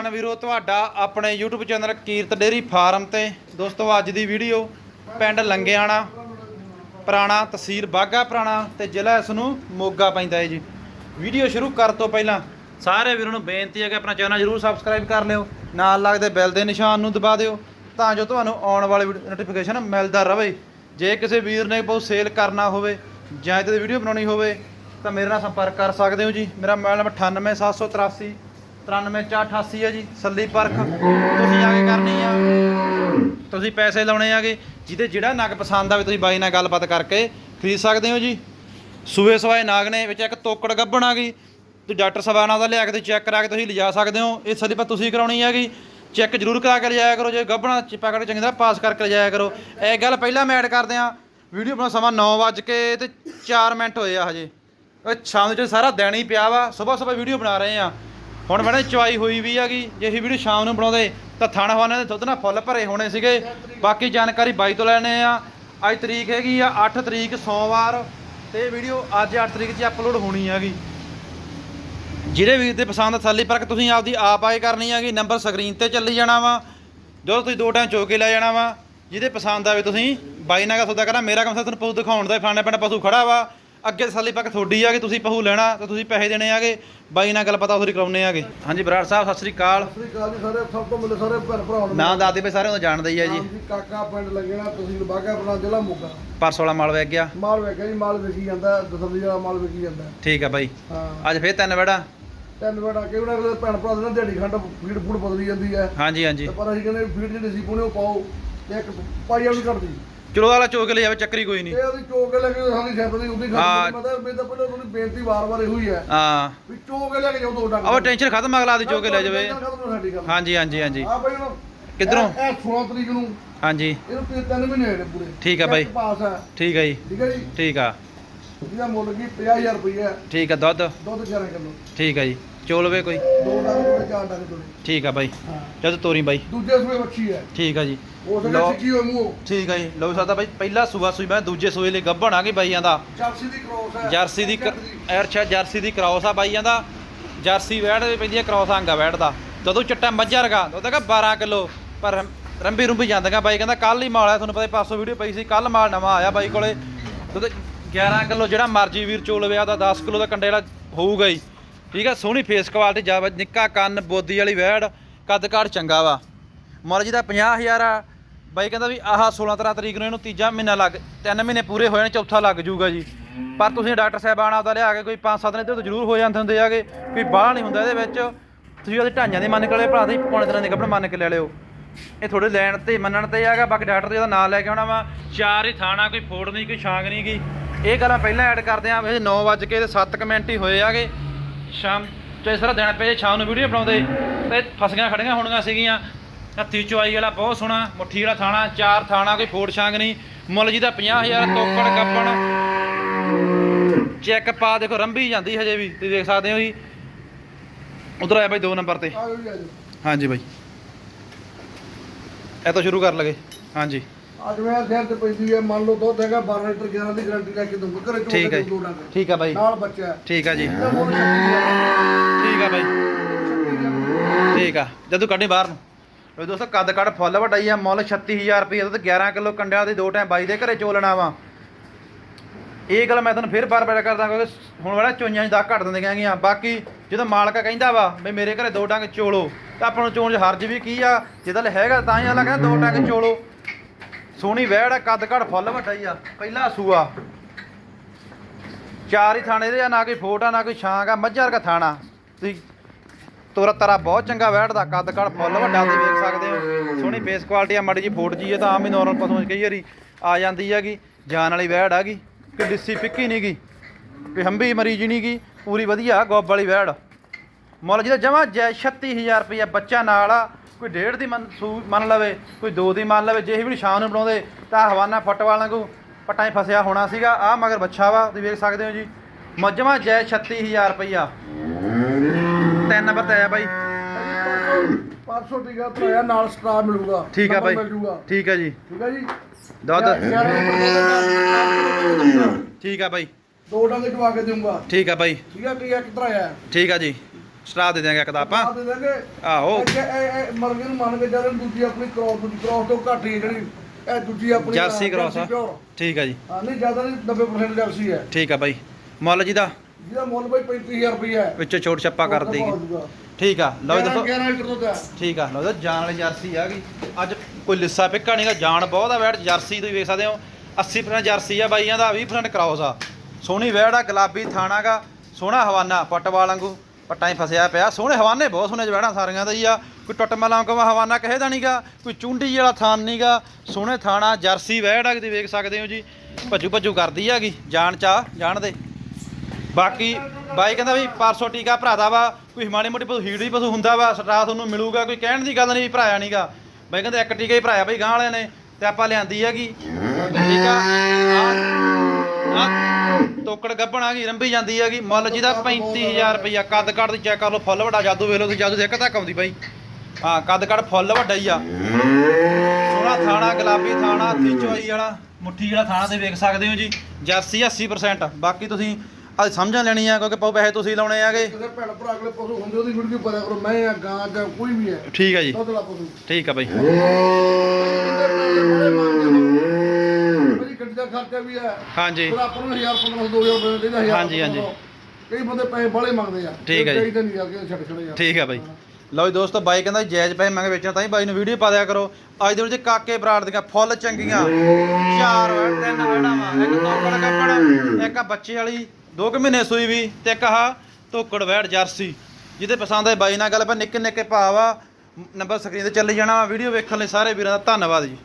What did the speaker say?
ਕਿਸਾਨ ਵੀਰੋ, ਤੁਹਾਡਾ ਆਪਣੇ YouTube channel Kirat dairy farm ਤੇ। ਦੋਸਤੋ, ਅੱਜ ਦੀ ਵੀਡੀਓ ਪਿੰਡ ਲੰਗਿਆਣਾ, ਪੁਰਾਣਾ ਤਹਿਸੀਲ ਬਾਗਾ ਪੁਰਾਣਾ ਤੇ ਜ਼ਿਲ੍ਹਾ ਇਸ ਨੂੰ ਮੋਗਾ ਪੈਂਦਾ ਹੈ ਜੀ। ਵੀਡੀਓ ਸ਼ੁਰੂ ਕਰਨ ਤੋਂ ਪਹਿਲਾਂ ਸਾਰੇ ਵੀਰੋ ਨੂੰ ਬੇਨਤੀ ਹੈ ਕਿ ਆਪਣਾ ਚੈਨਲ ਜਰੂਰ ਸਬਸਕ੍ਰਾਈਬ ਕਰ ਲਿਓ, ਨਾਲ ਲੱਗਦੇ ਬੈਲ ਦੇ ਨਿਸ਼ਾਨ ਨੂੰ ਦਬਾ ਦਿਓ ਤਾਂ ਜੋ ਤੁਹਾਨੂੰ ਆਉਣ ਵਾਲੀ ਨੋਟੀਫਿਕੇਸ਼ਨ ਮਿਲਦਾ ਰਹੇ। ਜੇ ਕਿਸੇ ਵੀਰ ਨੇ ਕੋਈ ਸੇਲ ਕਰਨਾ ਹੋਵੇ ਜਾਂ ਇਹਦੇ ਵੀਡੀਓ ਬਣਾਉਣੀ ਹੋਵੇ ਤਾਂ ਮੇਰੇ ਨਾਲ ਸੰਪਰਕ ਕਰ ਸਕਦੇ ਹੋ ਜੀ। ਮੇਰਾ ਮੋਬਾਈਲ ਨੰਬਰ 98783 93488 ਹੈ ਜੀ, ਸੱਲੀ ਪਰਖ। ਤੁਸੀਂ ਆ ਕੇ ਕਰਨੀ ਆ। ਤੁਸੀਂ ਪੈਸੇ ਲਾਉਣੇ ਆਗੇ। ਜਿਹਦੇ ਜਿਹੜਾ ਨਾਗ ਪਸੰਦ ਆਵੇ ਤੁਸੀਂ ਬਾਈ ਨਾਲ ਗੱਲਬਾਤ ਕਰਕੇ ਖਰੀਦ ਸਕਦੇ ਹੋ ਜੀ। ਸੂਏ ਸਵਾਏ ਨਾਗ ਨੇ ਵਿੱਚ ਇੱਕ ਤੋਕੜ ਗੱਭਣ ਆ ਗਈ। ਤੇ ਡਾਕਟਰ ਸਵਾਨਾ ਦਾ ਲਿਆ ਕੇ ਤੁਸੀਂ ਚੈੱਕ ਕਰਾ ਕੇ ਤੁਸੀਂ ਲਿਜਾ ਸਕਦੇ ਹੋ। ਇਹ ਸਦੀ ਪਰ ਤੁਸੀਂ ਕਰਾਉਣੀ ਹੈਗੀ। ਚੈੱਕ ਜ਼ਰੂਰ ਕਰਾ ਕੇ ਲਿਜਾਇਆ ਕਰੋ। ਜੇ ਗੱਭਣਾ ਚਿੱਪਾ ਕਰਕੇ ਚੰਗੀ ਤਰ੍ਹਾਂ ਪਾਸ ਕਰਕੇ ਲਿਜਾਇਆ ਕਰੋ। ਇਹ ਗੱਲ ਪਹਿਲਾਂ ਮੈਂ ਐਡ ਕਰਦੇ ਆ ਵੀਡੀਓ ਬਣਾ ਸਮਾਂ 9 ਵਜ ਕੇ ਤੇ 4 ਮਿੰਟ ਹੋਏ ਆ ਹਜੇ। ਸ਼ਾਮ ਦੇ ਚ ਸਾਰਾ ਦਿਨ ਹੀ ਪਿਆ ਵਾ। ਸਵੇਰ ਸਵੇਰ ਵੀਡੀਓ ਬਣਾ ਰਹੇ ਆ ਹੁਣ ਬੜਾ ਚੁਆਈ ਹੋਈ ਵੀ ਹੈਗੀ ਜੇ ਇਹ ਵੀਡੀਓ ਸ਼ਾਮ ਨੂੰ ਬਣਾਉਂਦੇ ਤਾਂ ਥਾਣਾ ਹਵਾਨੇ ਦੇ ਦੁੱਧ ਨਾਲ ਫੁੱਲ ਭਰੇ ਹੋਣੇ ਸੀਗੇ। ਬਾਕੀ ਜਾਣਕਾਰੀ ਬਾਈ ਤੋਂ ਲੈਣੇ ਆ। ਅੱਜ ਤਰੀਕ ਹੈਗੀ ਆ 8 ਤਰੀਕ ਸੋਮਵਾਰ ਤੇ ਵੀਡੀਓ ਅੱਜ 8 ਤਰੀਕ 'ਚ ਅਪਲੋਡ ਹੋਣੀ ਹੈਗੀ। ਜਿਹੜੇ ਵੀਰ ਦੇ ਪਸੰਦ ਤਸੱਲੀ ਪਰਖ ਤੁਸੀਂ ਆਪਦੀ ਆਪ ਆਏ ਕਰਨੀ ਹੈਗੀ ਨੰਬਰ ਸਕਰੀਨ ਤੇ ਚੱਲੀ ਜਾਣਾ ਵਾ। ਜਦੋਂ ਤੁਸੀਂ ਦੋ ਟਾਈਮ ਚੋ ਕੇ ਲੈ ਜਾਣਾ ਵਾ। ਜਿਹਦੇ ਪਸੰਦ ਆਵੇ ਤੁਸੀਂ ਬਾਈ ਨਾਲ ਸੌਦਾ ਕਰਨਾ। ਮੇਰਾ ਕੰਮ ਤੁਹਾਨੂੰ ਪਸ਼ੂ ਦਿਖਾਉਣ ਦਾ ਫਾਣੇ ਪਿੰਡ ਪਸ਼ੂ ਖੜਾ ਵਾ। ਅੱਗੇ ਤਸੱਲੀ ਪਰਖ ਤੁਹਾਡੀ ਆ ਕਿ ਤੁਸੀਂ ਪਸ਼ੂ ਲੈਣਾ ਤੇ ਤੁਸੀਂ ਪੈਸੇ ਦੇਣੇ ਆਗੇ ਬਾਈ ਨਾਲ ਗੱਲ ਪਤਾ ਉਸਰੀ ਕਰਾਉਣੇ ਆਗੇ ਹਾਂਜੀ ਬਰਾੜ ਸਾਹਿਬ ਸਤਿ ਸ੍ਰੀ ਅਕਾਲ। ਸਤਿ ਸ੍ਰੀ ਅਕਾਲ ਜੀ ਸਾਰੇ ਸਭ ਤੋਂ ਮਿਲੇ ਸਾਰੇ ਭੈਣ ਭਰਾਵਾਂ ਨੂੰ। ਨਾਂ ਦਾਦੇ ਪਏ ਸਾਰਿਆਂ ਨੂੰ ਜਾਣਦੇ ਹੀ ਆ ਜੀ। ਨਾਮ ਕਾਕਾ ਪਿੰਡ ਲੱਗਣਾ ਤੁਸੀਂ ਬਾਗਾ ਆਪਣਾ ਜ਼ਿਲ੍ਹਾ ਮੋਗਾ। ਪਰਸ ਵਾਲਾ ਮਾਲ ਵੇਚ ਗਿਆ। ਮਾਲ ਵੇਖਿਆ ਜੀ ਮਾਲ ਵੇਖੀ ਜਾਂਦਾ ਦਸੰਬਰੀ ਵਾਲਾ ਮਾਲ ਵੇਖੀ ਜਾਂਦਾ। ਠੀਕ ਆ ਬਾਈ। ਹਾਂ। ਅੱਜ ਫੇਰ ਤਿੰਨ ਵੜਾ। ਤਿੰਨ ਵੜਾ ਕਿ ਉਹਨਾਂ ਕੋਲ ਭੈਣ ਭਰਾ ਦੇ ਨਾਲ ਦਿਹਾੜੀ ਖੰਡ ਫੀਡ ਫੂਡ ਬਦਲੀ ਜਾਂਦੀ ਹੈ। ਹਾਂਜੀ ਹਾਂਜੀ। ਤੇ ਪਰ ਅਸੀਂ ਕਹਿੰਦੇ ਫੀਡ ਜਿਹੜੀ ਸੀ ਪੁਣੇ ਉਹ ਪਾਓ ਤੇ ਇੱਕ ਪਾਈ ਵਾਲੀ ਘਟਦੀ ਚਲੋ ਵਾਲਾ ਚੋਕ ਲੈ ਜਾਵੇ ਚੱਕਰੀ ਕੋਈ ਨਹੀਂ। ਇਹ ਉਹਦੀ ਚੋਕ ਕੇ ਲੈ ਕੇ ਸਾਡੀ ਸੈਂਪਲ ਦੀ ਉਹਦੀ ਹਾਂ। ਤਾਂ ਪਹਿਲਾਂ ਬੇਨਤੀ ਵਾਰ-ਵਾਰ ਇਹੋ ਹੀ ਹੈ। ਹਾਂ। ਵੀ ਚੋਕ ਕੇ ਲੈ ਕੇ ਜਾਓ ਦੋ ਡੰਗ ਆਹ ਟੈਨਸ਼ਨ ਖਤਮ ਅਗਲਾ ਦੀ ਚੋਕ ਲੈ ਜਾਵੇ। ਸਾਡੀ ਗੱਲ। ਹਾਂਜੀ ਹਾਂਜੀ ਹਾਂਜੀ। ਆ ਬਈ ਹੁਣ ਕਿੱਧਰੋਂ? ਇਹ ਇਹ 16 ਤਰੀਕ ਨੂੰ। ਹਾਂਜੀ। ਇਹਨੂੰ ਤਿੰਨ ਤਿੰਨ ਮਹੀਨੇ ਹੋਏ ਨੇ ਪੂਰੇ। ਠੀਕ ਆ ਬਾਈ। ਪਾਸ ਹੈ। ਠੀਕ ਆ ਜੀ। ਠੀਕ ਹੈ ਜੀ। ਠੀਕ ਆ। ਇਹਦਾ ਮੁੱਲ ਕੀ? 50000 ਰੁਪਏ ਹੈ ਠੀਕ ਆ ਦੁੱਧ। ਦੁੱਧ 11 ਕਿਲੋ। ਠੀਕ ਆ ਜੀ। ਕੋਈ? ਦੋ ਡੰਗ ਚਾਰ ਡੰਗ ਦੋੜੇ ਠੀਕ ਆ ਬਾਈ। ਹਾਂ। ਜਦ ਤੋਰੀ ਬਾਈ। ਦੂਜੇ ਸੂਏ ਬੱਚੀ ਹੈ। ਠੀਕ ਆ ਜੀ। ਉਸ ਨੇ ਲਓ। ਸਿੱਕੀ ਹੋਈ ਮੂੰਹ। ਠੀਕ ਆ ਜੀ। ਲਓ ਸਕਦਾ ਬਾਈ ਪਹਿਲਾ ਸੂਆ ਸੂਈ ਮੈਂ ਦੂਜੇ ਸੂਏ ਲਈ ਗੱਭਣ ਆ ਗਈ ਬਾਈਆਂ ਦਾ। ਜਰਸੀ ਦੀ ਕ੍ਰੋਸ ਹੈ। ਜਰਸੀ ਦੀ ਅਰਛਾ ਜਰਸੀ ਦੀ ਕ੍ਰਾਸ ਆ ਬਾਈਆਂ ਦਾ। ਜਰਸੀ ਵੈੜ ਵੀ ਪੈਂਦੀ ਹੈ ਕ੍ਰਾਸ ਅੰਗਾ ਵੈੜ ਦਾ। ਜਦੋਂ ਚਿੱਟਾ ਮੱਝਾ ਰਗਾ ਉਹ ਤਾਂ 12 ਕਿਲੋ। ਪਰ ਰੰ- ਰੰਬੀ ਰੁੰਬੀ ਜਾਂਦੀਆਂ ਬਾਈ ਕਹਿੰਦਾ ਕੱਲ ਹੀ ਮਾਲ ਆਇਆ ਤੁਹਾਨੂੰ ਪਤਾ ਹੀ ਪਾਸੋਂ ਵੀਡੀਓ ਪਈ ਸੀ ਕੱਲ ਮਾਲ ਨਵਾਂ ਆਇਆ ਬਾਈ ਕੋਲੇ। ਦੁੱਧ 11 ਕਿਲੋ ਜਿਹੜਾ ਮਰਜ਼ੀ ਵੀਰ ਚੋਲ ਵਿਆ ਦਾ 10 ਕਿਲੋ ਦਾ ਕੰਡੇ ਵਾਲਾ ਹੋਊਗਾ ਹੀ। ਠੀਕ ਆ, ਸੋਹਣੀ ਫੇਸ ਕੁਆਲਿਟੀ ਜਾ ਨਿੱਕਾ ਕੰਨ, ਬੋਦੀ ਵਾਲੀ ਵੈੜ, ਕੱਦ ਕਾਠ ਚੰਗਾ ਵਾ। ਮੁੱਲ ਜੀ ਦਾ 50000 ਆ। ਬਾਈ ਕਹਿੰਦਾ ਵੀ ਆਹ 16 ਤਰ੍ਹਾਂ ਤਰੀਕ ਨੂੰ ਇਹਨੂੰ ਤੀਜਾ ਮਹੀਨਾ ਲੱਗ, ਤਿੰਨ ਮਹੀਨੇ ਪੂਰੇ ਹੋਏ ਨੇ, ਚੌਥਾ ਲੱਗ ਜਾਊਗਾ ਜੀ। ਪਰ ਤੁਸੀਂ ਡਾਕਟਰ ਸਾਹਿਬਾਨ ਆਪਦਾ ਲਿਆ ਕੇ ਕੋਈ 5-7 ਦਿਨ 'ਤੇ ਤੋਂ ਜ਼ਰੂਰ ਹੋ ਜਾਂਦੇ ਹੁੰਦੇ ਆਗੇ, ਕੋਈ ਬਾਹਲਾ ਨਹੀਂ ਹੁੰਦਾ ਇਹਦੇ ਵਿੱਚ। ਤੁਸੀਂ ਉਹਦੇ ਢਾਈਆਂ ਦੇ ਮੰਨ ਕੇ ਲਿਓ ਭਰਾ ਦੇ ਪੌਣੇ ਤਰ੍ਹਾਂ ਦੇ ਕੱਪੜੇ ਮੰਨ ਕੇ ਲੈ ਲਿਓ। ਇਹ ਥੋੜੇ ਲੈਣ ਤੇ ਮੰਨਣ ਤੇ ਆਗਾ ਬਾਕੀ ਡਾਕਟਰ ਜਿਹਦਾ ਨਾਂ ਲੈ ਕੇ ਆਉਣਾ ਵਾ। ਚਾਰ ਹੀ ਥਾਣਾ, ਕੋਈ ਫੋੜ ਨਹੀਂ, ਕੋਈ ਛਾਂਗ ਨਹੀਂ ਗਈ ਇਹ ਗੱਲਾਂ ਪਹਿਲਾਂ ਐਡ ਕਰਦੇ ਆਂ ਵੈਸੇ 9 ਵਜ ਕੇ ਤੇ 7 ਮਿੰਟ ਹੀ ਹੋਏ ਆਗੇ। ਸ਼ਾਮ ਚਾਹੇ ਸਾਰਾ ਦਿਨ ਪਏ ਸ਼ਾਮ ਨੂੰ ਵੀਡੀਓ ਬਣਾਉਂਦੇ। ਤੇ ਫਸੀਆਂ ਖੜੀਆਂ ਹੋਣੀਆਂ ਸੀਗੀਆਂ। ਹੱਥੀ ਚੁਆਈ ਵਾਲਾ ਬਹੁਤ ਸੋਹਣਾ ਮੁੱਠੀ ਵਾਲਾ ਥਾਣਾ ਚਾਰ ਥਾਣਾ ਕੋਈ ਫੋੜ ਛਾਂਗ ਨਹੀਂ। ਮੁੱਲ ਜੀ ਦਾ 50000 ਤੋਕੜ ਕੱਪਣ ਚੈੱਕ ਪਾ ਦੇਖੋ ਰੰਭੀ ਜਾਂਦੀ ਹਜੇ ਵੀ ਤੁਸੀਂ ਦੇਖ ਸਕਦੇ ਹੋ ਜੀ। ਉਧਰ ਆਇਆ ਬਾਈ 2 ਨੰਬਰ ਤੇ। ਹਾਂਜੀ ਬਾਈ। ਇਹ ਤੋਂ ਸ਼ੁਰੂ ਕਰ ਲਗੇ। ਹਾਂਜੀ। ਅੱਜ ਮੈਂ ਸਿਰ ਤੇ ਪੈਂਦੀ ਹੈ ਮੰਨ ਲਓ ਦੁੱਧ ਹੈਗਾ 12 ਲੀਟਰ 11 ਦੀ ਗਾਰੰਟੀ ਲੈ ਕੇ ਦਊਂਗਾ। ਘਰੇ ਚੋਕ ਠੀਕ ਹੈ ਕੇ ਦੋ ਡੰਗ ਠੀਕ ਆ ਬਾਈ। ਨਾਲ ਬੱਚਾ ਹੈ। ਠੀਕ ਆ ਜੀ। ਇਹਦਾ ਮੁੱਲ 36000 ਠੀਕ ਆ ਬਾਈ। ਠੀਕ ਆ। ਜਦੋਂ ਕੱਢੀ ਬਾਹਰ ਨੂੰ। ਲੋ ਦੋਸਤੋ ਕੱਦ ਕੱਢ ਫੁੱਲ ਵਟਾਈ ਆ ਮੁੱਲ 36000 ਰੁਪਏ ਦਾ ਤੇ 11 ਕਿਲੋ ਕੰਡਿਆਂ ਦੇ ਦੋ ਟਾਈਮ ਬਾਈ ਦੇ ਘਰੇ ਚੋਲਣਾ ਵਾ। ਇਹ ਗੱਲ ਮੈਂ ਤੁਹਾਨੂੰ ਫਿਰ ਬਾਰ-ਬਾਰ ਕਰਦਾ ਕਿਉਂਕਿ ਹੁਣ ਵਾਲਾ ਚੋਈਆਂ 'ਚ ਦਾ ਘੱਟ ਦਿੰਦੇ ਗਈਆਂ ਬਾਕੀ ਜਦੋਂ ਮਾਲਕ ਕਹਿੰਦਾ ਵਾ ਵੀ ਮੇਰੇ ਘਰੇ ਦੋ ਡੰਗ ਚੋਲੋ ਤਾਂ ਆਪਾਂ ਨੂੰ ਚੋਣ 'ਚ ਹਰਜ ਵੀ ਕੀ ਆ? ਲੈ ਹੈਗਾ ਤਾਂ ਹੀ ਅਗਲਾ ਕਹਿੰਦਾ ਦੋ ਡੰਗ ਚੋਲੋ। ਸੋਹਣੀ ਵਹਿੜ ਆ, ਕੱਦ ਘੱਟ ਫੁੱਲ ਵੱਡਾ ਹੀ ਆ, ਪਹਿਲਾ ਸੂਆ। ਚਾਰ ਹੀ ਥਾਣੇ ਦੇ ਆ, ਨਾ ਕੋਈ ਫੋਟ ਆ, ਨਾ ਕੋਈ ਛਾਂਗ ਆ, ਮੱਝਾਂ ਵਰਗਾ ਥਾਣਾ। ਤੁਸੀਂ ਤੋਰਾ ਤਰਾ ਬਹੁਤ ਚੰਗਾ ਬੈਠਦਾ ਕੱਦ ਕੱਦ ਫੁੱਲ ਵੱਡਾ ਤੇ ਵੇਖ ਸਕਦੇ ਹੋ। ਸੋਹਣੀ ਫੇਸ ਕੁਆਲਿਟੀ ਆ, ਮਾੜੀ ਜੀ ਫੋਟ ਜੀ ਹੈ ਤਾਂ ਆਮ ਹੀ ਨਾਰਮਲ ਪਸ਼ੂਆਂ ਕਈ ਵਾਰੀ ਆ ਜਾਂਦੀ ਹੈਗੀ ਜਾਨ ਵਾਲੀ ਵੈੜ ਹੈਗੀ ਕਿ ਡਿੱਸੀ ਫਿੱਕੀ ਨਹੀਂ ਗੀ ਵੀ ਹੰਬੀ ਮਰੀਜ਼ ਨਹੀਂ ਗੀ, ਪੂਰੀ ਵਧੀਆ ਗੋਬ ਵਾਲੀ ਵੈੜ ਮੁੱਲ ਜਿਹਦਾ ਜਮਾ ਜੈ 36000 ਰੁਪਇਆ ਬੱਚਾ ਨਾਲ ਆ ਕੋਈ ਡੇਢ ਦੀ ਮੰਨ ਸੂ- ਮੰਨ ਲਵੇ ਕੋਈ ਦੋ ਦੀ ਮੰਨ ਲਵੇ ਜੇ ਇਹ ਵੀ ਸ਼ਾਮ ਨੂੰ ਬਣਾਉਂਦੇ ਤਾਂ ਹਵਾਨਾ ਫੁੱਟਵਾਲ ਵਾਂਗੂ ਪੱਟਾਂ 'ਚ ਫਸਿਆ ਹੋਣਾ ਸੀਗਾ ਆ ਮਗਰ ਬੱਚਾ ਵਾ ਤੁਸੀਂ ਵੇਖ ਸਕਦੇ ਹੋ ਜੀ ਮੱਝਵਾਂ ਜੈ 36000 ਰੁਪਇਆ ਤਿੰਨ ਨੰਬਰ ਤੇ ਆਇਆ ਬਾਈ 500 ਟੀਕਾ ਭਰਾਇਆ ਨਾਲ ਸਟਰਾ ਮਿਲੂਗਾ ਠੀਕ ਆ ਨੰਬਰ ਬਾਈ ਮਿਲ ਜੂਗਾ ਠੀਕ ਆ ਜੀ ਠੀਕ ਆ ਜੀ ਦੁੱਧ ਗਿਆਰਾਂ ਠੀਕ ਆ ਬਾਈ ਦੋ ਡੰਗ ਚਵਾ ਕੇ ਦੇਊਂਗਾ ਠੀਕ ਆ ਬਾਈ ਠੀਕ ਆ ਟੀਕਾ ਕਿੱਧਰ ਆਇਆ ਠੀਕ ਆ ਜੀ ਸਟਾਫ ਦੇ ਦਿਆਂਗੇ ਇੱਕ ਦਾ ਆਪਾਂ। ਦੇ ਦੇਣਗੇ ਆਹੋ। ਇਹ- ਇਹ ਇਹ ਮਰਗੇ ਨੂੰ ਮੰਨ ਕੇ ਚੱਲਣ ਦੂਜੀ ਆਪਣੀ ਕ੍ਰੋਸ ਦੂਜੀ। ਕ੍ਰੋਸ ਤੋਂ ਘੱਟ ਹੀ ਹੈ ਜਿਹੜੀ ਇਹ ਦੂਜੀ ਆਪਣੀ ਜਰਸੀ ਕ੍ਰਾਸ ਆ। pure। ਠੀਕ ਆ ਜੀ। ਹਾਂ ਨਹੀਂ ਜ਼ਿਆਦਾ ਨਹੀਂ 90% ਜਰਸੀ ਹੈ। ਠੀਕ ਆ ਬਾਈ। ਮੁੱਲ ਜੀ ਦਾ ਜਿਹਦਾ ਮੁੱਲ ਬਈ 35000 ਰੁਪਏ ਹੈ। ਵਿੱਚੋਂ ਛੋਟ ਛੱਪਾ ਕਰ ਦੇਗੀ। ਠੀਕ ਆ ਲਓ ਜੀ ਦੱਸੋ। 11 ਲੀਟਰ ਦੁੱਧ ਹੈ। ਠੀਕ ਆ ਲਓ ਜੀ ਜਾਨ ਵਾਲੀ ਜਰਸੀ ਆ ਗਈ। ਅੱਜ ਕੋਈ ਲਿੱਸਾ ਪਿੱਕਾ ਨਹੀਂਗਾ ਜਾਨ ਬਹੁਤ ਆ ਵੈੜ ਜਰਸੀ ਤੁਸੀਂ ਵੇਖ ਸਕਦੇ ਹੋ। 80% ਜਰਸੀ ਆ ਬਾਈਆਂ ਦਾ 20% ਕ੍ਰਾਸ ਆ। ਸੋਹਣੀ ਵੈੜ ਆ ਗੁਲਾਬੀ ਥਾਣਾਗਾ ਸੋਹਣਾ ਹਵਾਨਾ ਪਟਵਾਲ ਵਾਂਗੂ। ਪੱਟਾਂ 'ਚ ਫਸਿਆ ਪਿਆ। ਸੋਹਣੇ ਹਵਾਨੇ ਬਹੁਤ ਸੋਹਣੇ ਜਵੈੜਾਂ ਸਾਰੀਆਂ ਦਾ ਹੀ ਆ। ਕੋਈ ਟੁੱਟ ਮਲਾਂ ਹਵਾਨਾ ਕਹੇ ਦਾ ਨਹੀਂਗਾ ਕੋਈ ਚੁੰਡੀ ਵਾਲਾ ਥਾਨ ਨਹੀਂਗਾ ਸੋਹਣੇ ਥਾਣਾ, ਜਰਸੀ ਵੈੜ ਆ ਤੁਸੀਂ ਵੇਖ ਸਕਦੇ ਹੋ ਜੀ। ਭੱਜੂ ਭੱਜੂ ਕਰਦੀ ਹੈਗੀ ਜਾਣ ਚਾ ਜਾਣ ਦੇ। ਬਾਕੀ ਬਾਈ ਕਹਿੰਦਾ ਵੀ ਪਰਸੋਂ ਟੀਕਾ ਭਰਾਦਾ ਵਾ, ਕੋਈ ਮਾੜੀ ਮੋਟੀ ਪਸ਼ੂ, ਹੀੜ ਵੀ ਪਸ਼ੂ ਹੁੰਦਾ ਵਾ ਸਟਰਾ ਤੁਹਾਨੂੰ ਮਿਲੂਗਾ, ਕੋਈ ਕਹਿਣ ਦੀ ਗੱਲ ਨਹੀਂ ਵੀ ਭਰਾਇਆ ਨਹੀਂਗਾ ਬਾਈ ਕਹਿੰਦਾ ਇੱਕ ਟੀਕਾ ਹੀ ਭਰਾਇਆ ਬਈ ਗਾਂ ਵਾਲਿਆਂ ਨੇ ਤੇ ਆਪਾਂ ਲਿਆਂਦੀ ਹੈਗੀ। ਠੀਕ ਆ? ਆ ਤੋਕੜ ਗੱਬਣ ਆ ਗਈ ਰੰਭੀ ਜਾਂਦੀ ਹੈਗੀ। ਮੁੱਲ ਜਿਹਦਾ 35000 ਰੁਪਈਆ। ਕੱਦ ਕੱਦ ਦੀ ਚੈੱਕ ਕਰ ਲਓ ਫੁੱਲ ਵੱਡਾ ਜਾਦੂ ਵੇਖ ਲਓ ਤੁਸੀਂ ਜਾਦੂ ਇੱਕ ਤੱਕ ਆਉਂਦੀ ਬਾਈ। ਹਾਂ ਕੱਦ ਕੱਦ ਫੁੱਲ ਵੱਡਾ ਹੀ ਆ। ਸੋਹਣਾ ਥਾਣਾ ਗੁਲਾਬੀ ਥਾਣਾ ਹੱਥੀ ਚੋਈ ਵਾਲਾ ਮੁੱਠੀ ਵਾਲਾ ਥਾਣਾ ਤੇ ਵੇਖ ਸਕਦੇ ਹੋ ਜੀ। ਜਰਸੀ 80% ਬਾਕੀ ਤੁਸੀਂ ਅੱਜ ਸਮਝਣ ਲੈਣੀ ਆ ਕਿਉਂਕਿ ਪਾਉ ਪੈਸੇ ਤੁਸੀਂ ਲਾਉਣੇ ਆਗੇ। ਭੈਣ ਭਰਾ ਅਗਲੇ ਪਸ਼ੂ ਹੁੰਦੇ ਉਹਦੀ ਵੀਡੀਓ ਪਤਾ ਕਰੋ। ਮੈਂ ਆ ਗਾਂ ਕੋਈ ਵੀ ਹੈ। ਠੀਕ ਆ ਜੀ। ਦੁੱਧ ਦਾ ਪਸ਼ੂ। ਠੀਕ ਆ ਬਾਈ। ਦਾ ਖਰਚਾ ਵੀ ਹੈ। ਹਾਂਜੀ। ਫਿਰ ਆਪਾਂ ਨੂੰ 1000 1500 2000 ਰੁਪਏ ਦੇਣਾ 1000 ਹਾਂਜੀ, ਹਾਂਜੀ। ਕਈ ਬੰਦੇ ਪੈਸੇ ਬਾਲੇ ਮੰਗਦੇ ਆ। ਠੀਕ ਹੈ ਜੀ। ਚਾਹੀਦਾ ਨਹੀਂ ਆ ਕੇ ਛੱਡ ਛੜੇ ਯਾਰ ਠੀਕ ਆ ਬਾਈ। ਲਓ ਜੀ ਦੋਸਤੋ ਬਾਈ ਕਹਿੰਦਾ ਜਾਇਜ਼ ਪੈਸੇ ਮੰਗੇ ਵੇਚਣਾ ਤਾਂ ਹੀ ਬਾਈ ਨੂੰ ਵੀਡੀਓ ਪਾ ਦਿਆ ਕਰੋ। ਅੱਜ ਦੇ ਵਿੱਚ ਕਾਕੇ ਬਰਾੜ ਦੀਆਂ ਫੁੱਲ ਚੰਗੀਆਂ। ਚਾਰ ਵੜ ਤਿੰਨ ਵੜਾਂ ਵਾ। ਇੱਕ ਤੋਕੜ ਕੱਪੜ ਇੱਕ ਆ ਬੱਚੇ ਵਾਲੀ। 2 ਕੁ ਮਹੀਨੇ ਸੂਈ ਵੀ ਤੇ ਇੱਕ ਆਹ ਤੋਕੜ ਵੈੜ ਜਰਸੀ। ਜਿਹਦੇ ਪਸੰਦ ਆਏ ਬਾਈ ਨਾਲ ਗੱਲ ਪਰ ਨਿੱਕੇ ਨਿੱਕੇ ਭਾਵ ਆ ਨੰਬਰ ਸਕਰੀਨ ਤੇ ਚੱਲੀ ਜਾਣਾ ਵੀਡੀਓ ਵੇਖਣ ਲਈ ਸਾਰੇ ਵੀਰਾਂ ਦਾ ਧੰਨਵਾਦ ਜੀ।